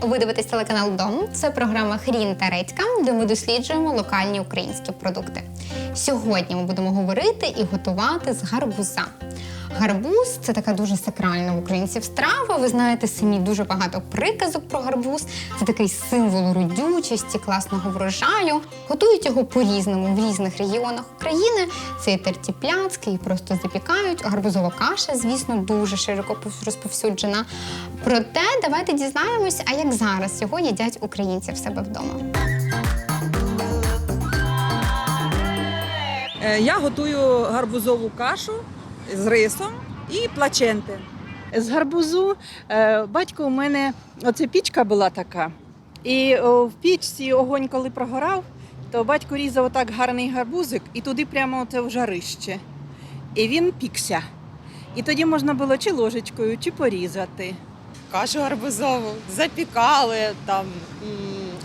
Ви дивитесь телеканал Дом. Це програма Хрін та Редька, де ми досліджуємо локальні українські продукти. Сьогодні ми будемо говорити і готувати з гарбуза. Гарбуз це така дуже сакральна в українців страва. Ви знаєте самі дуже багато приказок про гарбуз. Це такий символ родючості, класного врожаю. Готують його по-різному в різних регіонах України. Це і терті пляцки, і просто запікають. Гарбузова каша, звісно, дуже широко пов- розповсюджена. Проте давайте дізнаємось, а як зараз його їдять українці в себе вдома. Е, Я готую гарбузову кашу з рисом і плаченти. З гарбузу е, батько у мене оце пічка була така. І в пічці огонь, коли прогорав, то батько різав отак гарний гарбузик і туди прямо оце в жарище. І він пікся. І тоді можна було чи ложечкою, чи порізати. кашу гарбузову, запікали там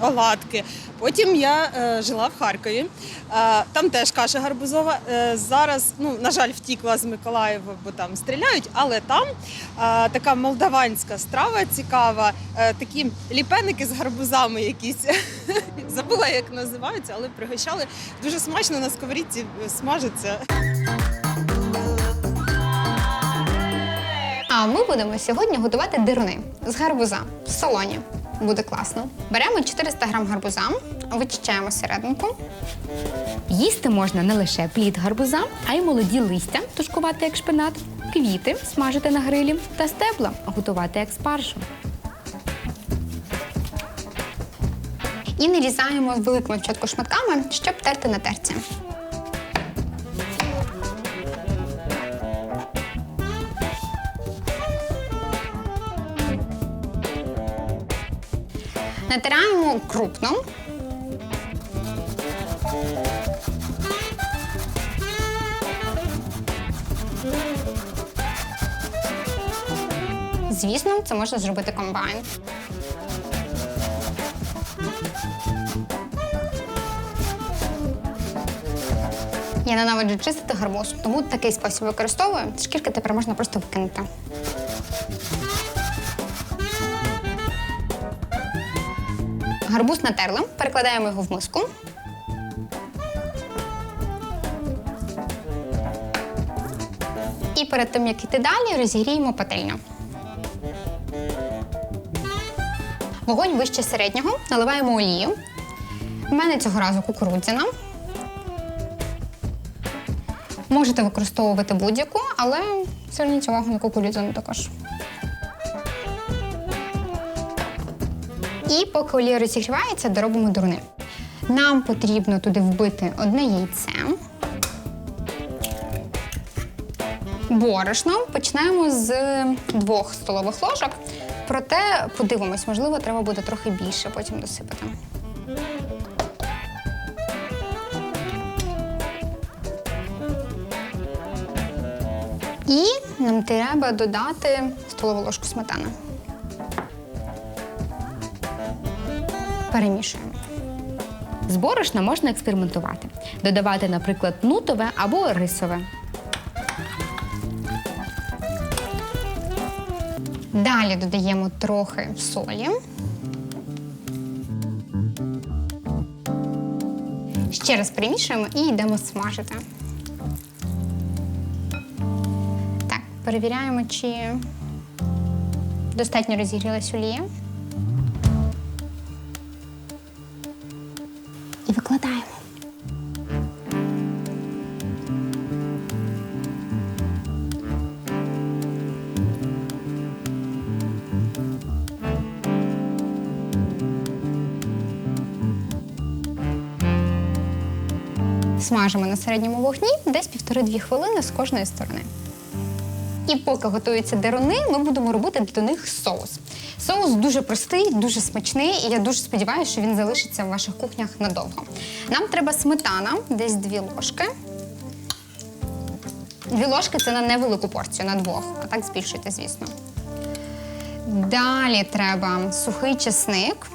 оладки. Потім я е, жила в Харкові. Е, там теж каша гарбузова. Е, зараз, ну на жаль, втікла з Миколаєва, бо там стріляють. Але там е, така молдаванська страва цікава. Е, такі ліпеники з гарбузами якісь. Забула, як називаються, але пригощали дуже смачно на сковорідці е, смажиться. А ми будемо сьогодні готувати дируни з гарбуза в солоні. Буде класно. Беремо 400 грам гарбуза, вичищаємо серединку. Їсти можна не лише плід гарбуза, а й молоді листя, тушкувати як шпинат, квіти смажити на грилі та стебла готувати як спаржу. І нарізаємо великими спочатку шматками, щоб терти на терці. Натираємо крупно. Звісно, це можна зробити комбайн. Я ненавиджу чистити гарбуз, тому такий спосіб використовую. Шкірки тепер можна просто викинути. Гарбуз натерли, перекладаємо його в миску. І перед тим, як йти далі, розігріємо пательню. Вогонь вище середнього, наливаємо олію. У мене цього разу кукурудзяна. Можете використовувати будь-яку, але зверніть увагу на кукурудзяну також. І поки олія розігрівається, доробимо дурни. Нам потрібно туди вбити одне яйце. Борошно почнемо з двох столових ложок. Проте подивимось, можливо, треба буде трохи більше потім досипати. І нам треба додати столову ложку сметани. Перемішуємо. З борошна можна експериментувати, додавати, наприклад, нутове або рисове. Далі додаємо трохи солі. Ще раз перемішуємо і йдемо смажити. Так, перевіряємо, чи достатньо розігрілась олія. Смажимо на середньому вогні десь півтори-дві хвилини з кожної сторони. І поки готуються деруни, ми будемо робити до них соус. Соус дуже простий, дуже смачний, і я дуже сподіваюся, що він залишиться в ваших кухнях надовго. Нам треба сметана, десь дві ложки. Дві ложки це на невелику порцію, на двох, а так збільшуйте, звісно. Далі треба сухий чесник,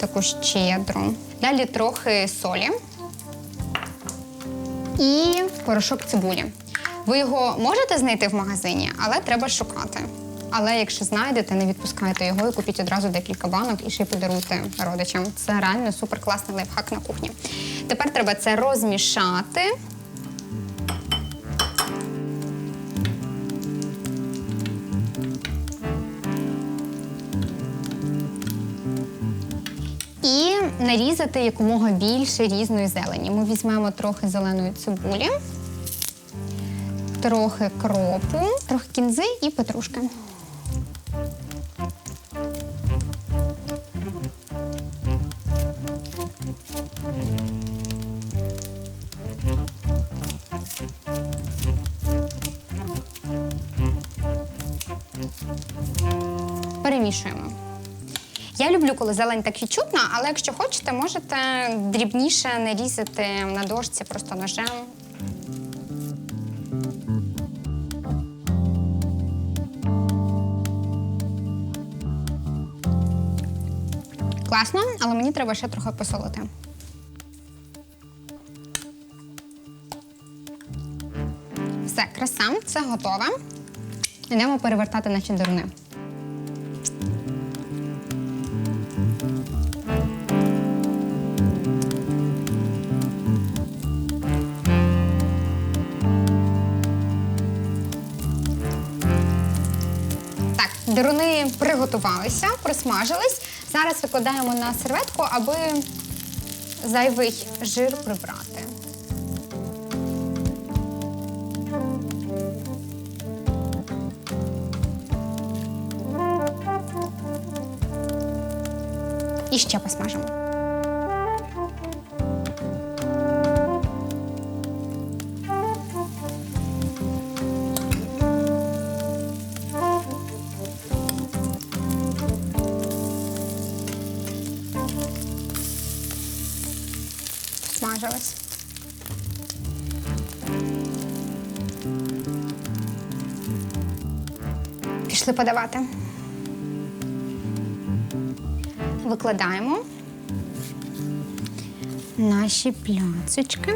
таку щедру. Далі трохи солі і порошок цибулі. Ви його можете знайти в магазині, але треба шукати. Але якщо знайдете, не відпускайте його і купіть одразу декілька банок і ще й подаруйте родичам. Це реально супер класний лайфхак на кухні. Тепер треба це розмішати. Нарізати якомога більше різної зелені. Ми візьмемо трохи зеленої цибулі, трохи кропу, трохи кінзи і петрушки. Люблю, коли зелень так відчутна, але якщо хочете, можете дрібніше нарізати на дошці просто ножем. Класно, але мені треба ще трохи посолити. Все, краса, це готове. Йдемо перевертати наші деруни. Деруни приготувалися, присмажились. Зараз викладаємо на серветку, аби зайвий жир прибрати. І ще посмажимо. Пішли подавати. Викладаємо наші пляцочки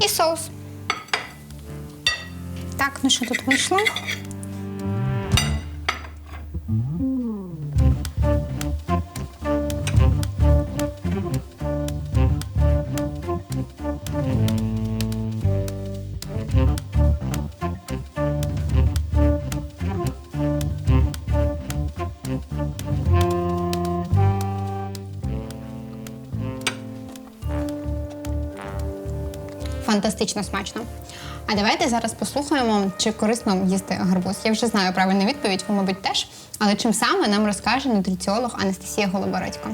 і соус. Так, ну що тут вийшло? Фантастично смачно. А давайте зараз послухаємо, чи корисно їсти гарбуз. Я вже знаю правильну відповідь, ви, мабуть, теж. Але чим саме нам розкаже нутриціолог Анастасія Голобородько.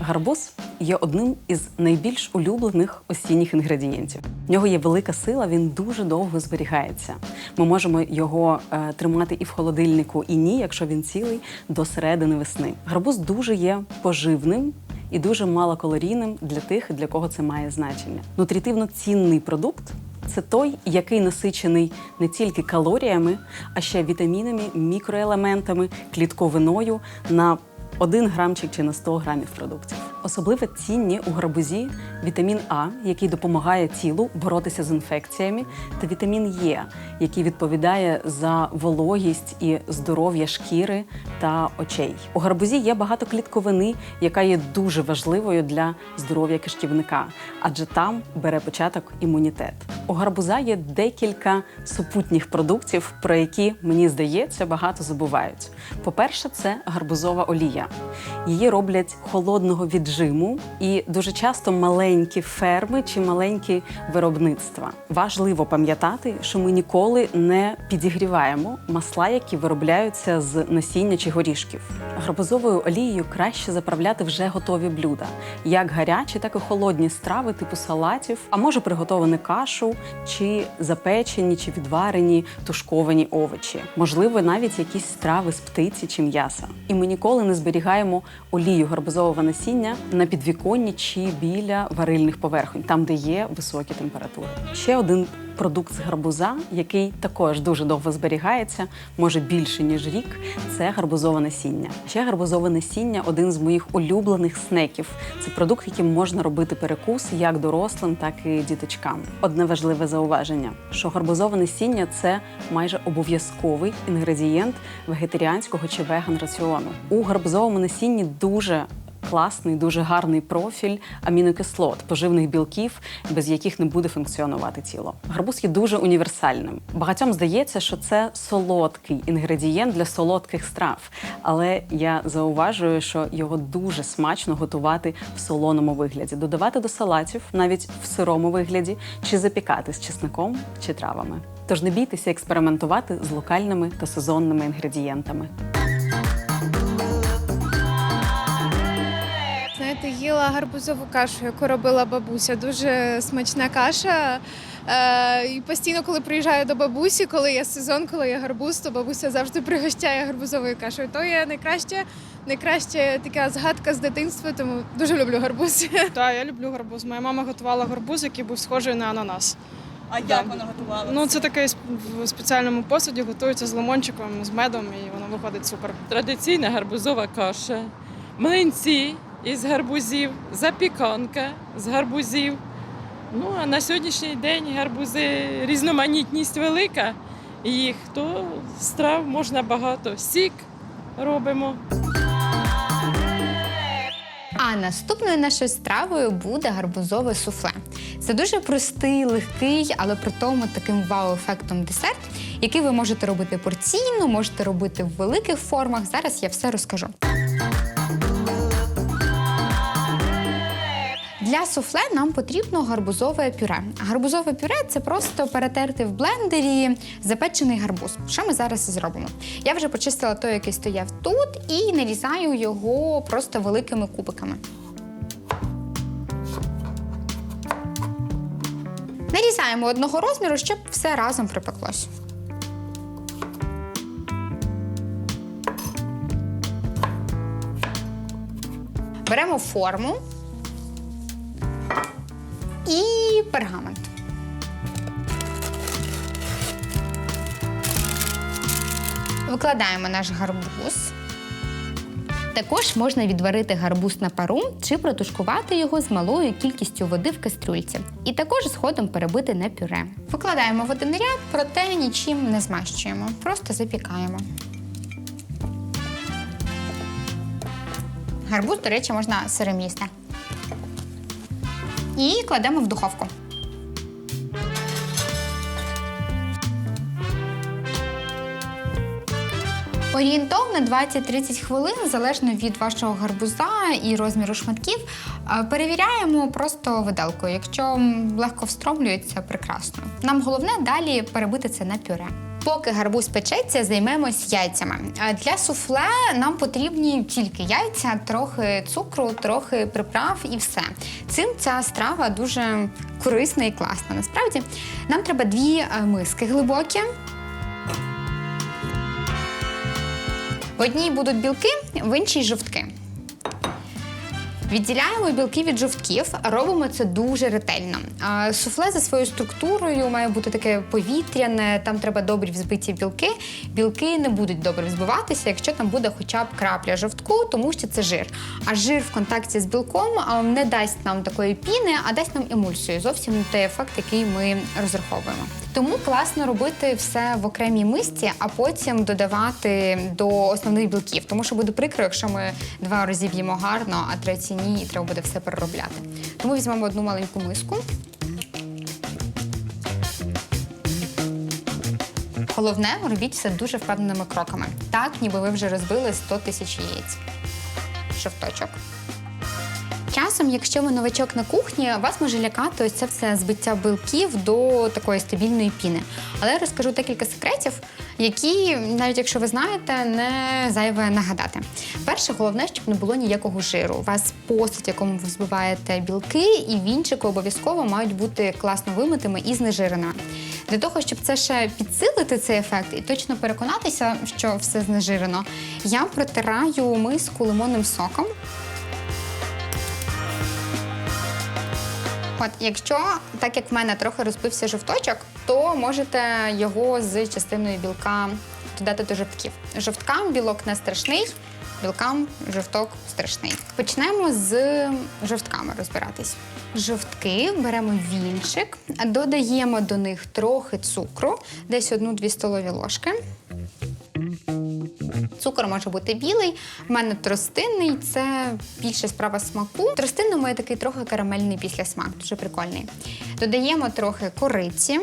Гарбуз є одним із найбільш улюблених осінніх інгредієнтів. В нього є велика сила, він дуже довго зберігається. Ми можемо його е, тримати і в холодильнику, і ні, якщо він цілий до середини весни. Гарбуз дуже є поживним. І дуже малокалорійним для тих, для кого це має значення. Нутрітивно цінний продукт це той, який насичений не тільки калоріями, а ще вітамінами, мікроелементами, клітковиною на 1 грамчик чи на 100 грамів продуктів. Особливо цінні у гарбузі вітамін А, який допомагає тілу боротися з інфекціями, та вітамін Е, який відповідає за вологість і здоров'я шкіри та очей. У гарбузі є багато клітковини, яка є дуже важливою для здоров'я кишківника, адже там бере початок імунітет. У гарбуза є декілька супутніх продуктів, про які мені здається багато забувають. По-перше, це гарбузова олія. Її роблять холодного віджиму і дуже часто маленькі ферми чи маленькі виробництва. Важливо пам'ятати, що ми ніколи не підігріваємо масла, які виробляються з насіння чи горішків. Гарбузовою олією краще заправляти вже готові блюда, як гарячі, так і холодні страви, типу салатів, а може приготовану кашу чи запечені чи відварені тушковані овочі, можливо, навіть якісь страви з птиці чи м'яса. І ми ніколи не зберігаємо олію гарбузового насіння на підвіконні чи біля варильних поверхонь, там де є високі температури. Ще один продукт з гарбуза, який також дуже довго зберігається, може більше ніж рік. Це гарбузове насіння. Ще гарбузове насіння один з моїх улюблених снеків. Це продукт, яким можна робити перекус як дорослим, так і діточкам. Одне важливе зауваження: що гарбузове насіння це майже обов'язковий інгредієнт вегетаріанського чи веган раціону. У гарбузовому насінні дуже класний, дуже гарний профіль амінокислот, поживних білків, без яких не буде функціонувати тіло. Гарбуз є дуже універсальним. Багатьом здається, що це солодкий інгредієнт для солодких страв, але я зауважую, що його дуже смачно готувати в солоному вигляді, додавати до салатів навіть в сирому вигляді, чи запікати з чесником чи травами. Тож не бійтеся експериментувати з локальними та сезонними інгредієнтами. Їла гарбузову кашу, яку робила бабуся. Дуже смачна каша. Е, і постійно, коли приїжджаю до бабусі, коли є сезон, коли є гарбуз, то бабуся завжди пригощає гарбузовою кашею. То є найкраще, найкраще така згадка з дитинства, тому дуже люблю гарбуз. Так, я люблю гарбуз. Моя мама готувала гарбуз, який був схожий на ананас. А Да. як вона готувала? Ну, це таке в спеціальному посуді, готується з лимончиком, з медом, і воно виходить супер. традиційна гарбузова каша, млинці із гарбузів, запіканка з гарбузів. Ну а на сьогоднішній день гарбузи різноманітність велика. Їх то страв можна багато. Сік робимо. А наступною нашою стравою буде гарбузове суфле. Це дуже простий, легкий, але при тому таким вау-ефектом десерт, який ви можете робити порційно, можете робити в великих формах. Зараз я все розкажу. Для суфле нам потрібно гарбузове пюре. Гарбузове пюре це просто перетерти в блендері запечений гарбуз. Що ми зараз і зробимо? Я вже почистила той, який стояв тут, і нарізаю його просто великими кубиками. Нарізаємо одного розміру, щоб все разом припеклось. Беремо форму і пергамент. Викладаємо наш гарбуз. Також можна відварити гарбуз на пару чи протушкувати його з малою кількістю води в кастрюльці. І також згодом перебити на пюре. Викладаємо в один ряд, проте нічим не змащуємо. Просто запікаємо. Гарбуз, до речі, можна сирим їсти. І кладемо в духовку. Орієнтовно 20-30 хвилин, залежно від вашого гарбуза і розміру шматків. Е, Перевіряємо просто виделкою. Якщо легко встромлюється, прекрасно. Нам головне далі перебити це на пюре. Поки гарбуз печеться, займемось яйцями. Для суфле нам потрібні тільки яйця, трохи цукру, трохи приправ і все. Цим ця страва дуже корисна і класна. Насправді нам треба дві е, миски глибокі. В одній будуть білки, в іншій жовтки. Відділяємо білки від жовтків, робимо це дуже ретельно. Суфле за своєю структурою має бути таке повітряне, там треба добрі взбиті білки. Білки не будуть добре взбиватися, якщо там буде хоча б крапля жовтку, тому що це жир. А жир в контакті з білком не дасть нам такої піни, а дасть нам емульсію. Зовсім не той ефект, який ми розраховуємо. Тому класно робити все в окремій мисці, а потім додавати до основних білків. Тому що буде прикро, якщо ми два рази б'ємо гарно, а третій ні, і треба буде все переробляти. Тому візьмемо одну маленьку миску. Головне, робіть все дуже впевненими кроками. Так, ніби ви вже розбили 100 тисяч яєць. Шовточок. Часом, якщо ви новачок на кухні, вас може лякати ось це все збиття білків до такої стабільної піни. Але я розкажу декілька секретів, які, навіть якщо ви знаєте, не зайве нагадати. Перше, головне, щоб не було ніякого жиру. У вас посуд, в якому ви збиваєте білки, і вінчики обов'язково мають бути класно вимитими і знежиреними. Для того, щоб це ще підсилити цей ефект і точно переконатися, що все знежирено, я протираю миску лимонним соком. От, якщо так як в мене трохи розбився жовточок, то можете його з частиною білка додати до жовтків. Жовткам білок не страшний, білкам жовток страшний. Почнемо з жовтками розбиратись. Жовтки беремо вінчик, додаємо до них трохи цукру, десь 1-2 столові ложки. Цукор може бути білий, в мене тростинний, це більше справа смаку. Тростинний має такий трохи карамельний післясмак, дуже прикольний. Додаємо трохи кориці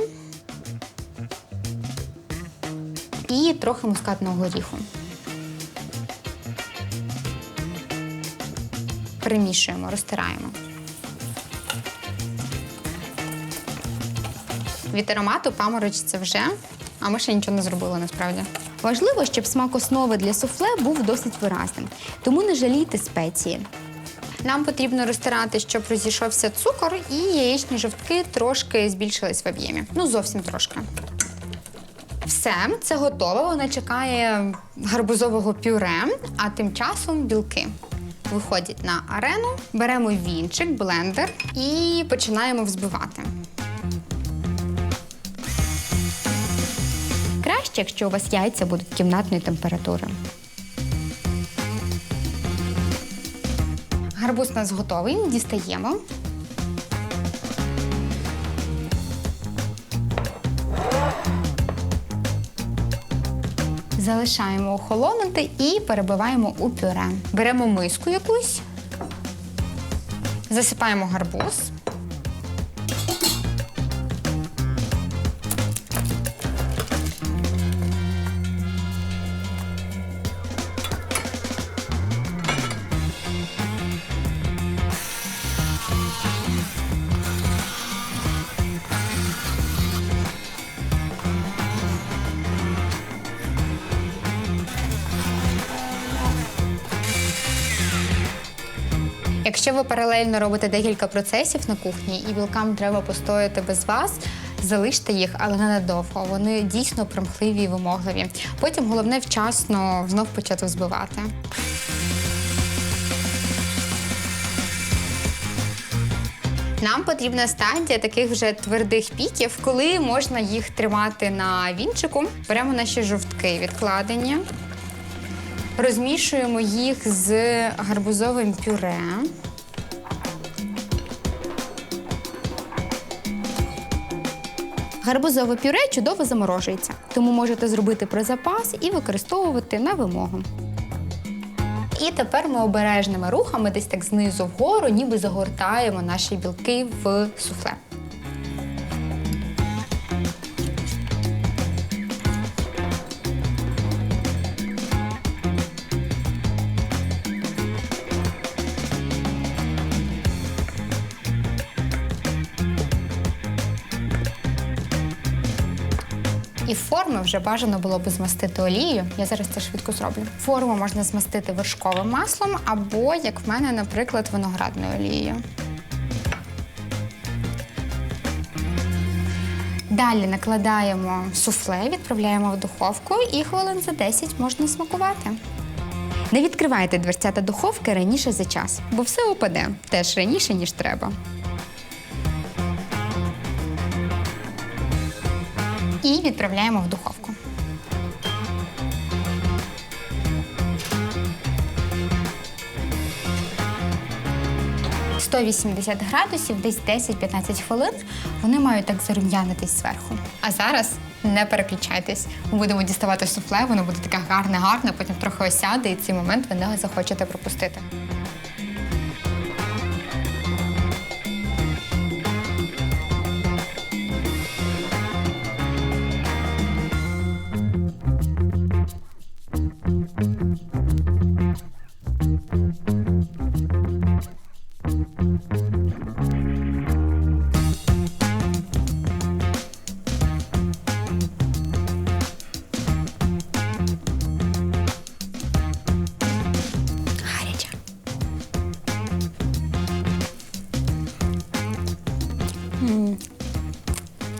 і трохи мускатного горіху. Перемішуємо, розтираємо. Від аромату паморочиться вже, а ми ще нічого не зробили насправді. Важливо, щоб смак основи для суфле був досить виразним, тому не жалійте спеції. Нам потрібно розтирати, щоб розійшовся цукор, і яєчні жовтки трошки збільшились в об'ємі. Ну, зовсім трошки. Все, це готово. Воно чекає гарбузового пюре, а тим часом білки. Виходять на арену, беремо вінчик, блендер і починаємо взбивати. Краще, якщо у вас яйця будуть кімнатної температури. Гарбуз у нас готовий, дістаємо. Залишаємо охолонути і перебиваємо у пюре. Беремо миску якусь, засипаємо гарбуз. Якщо ви паралельно робите декілька процесів на кухні і білкам треба постояти без вас, залиште їх, але не надовго. Вони дійсно примхливі і вимогливі. Потім головне вчасно знов почати взбивати. Нам потрібна стадія таких вже твердих піків, коли можна їх тримати на вінчику. Беремо наші жовтки відкладені, розмішуємо їх з гарбузовим пюре. Гарбузове пюре чудово заморожується, тому можете зробити про запас і використовувати на вимогу. І тепер ми обережними рухами, десь так знизу вгору, ніби загортаємо наші білки в суфле. Форми вже бажано було би змастити олією. Я зараз це швидко зроблю. Форму можна змастити вершковим маслом або, як в мене, наприклад, виноградною олією. Далі накладаємо суфле, відправляємо в духовку і хвилин за 10 можна смакувати. Не відкривайте дверцята духовки раніше за час, бо все опаде теж раніше, ніж треба. І відправляємо в духовку. «180 градусів, десь 10-15 хвилин. Вони мають так зарум'янитись зверху. А зараз не переключайтесь. Ми будемо діставати суфле, воно буде таке гарне, гарне, потім трохи осяде, і цей момент ви не захочете пропустити.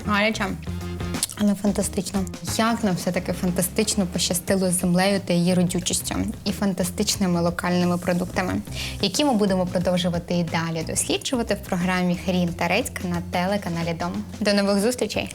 Гаряче. Але фантастично. Як нам все-таки фантастично пощастило з землею та її родючістю і фантастичними локальними продуктами, які ми будемо продовжувати і далі досліджувати в програмі Хрін та Редька на телеканалі Дом. До нових зустрічей!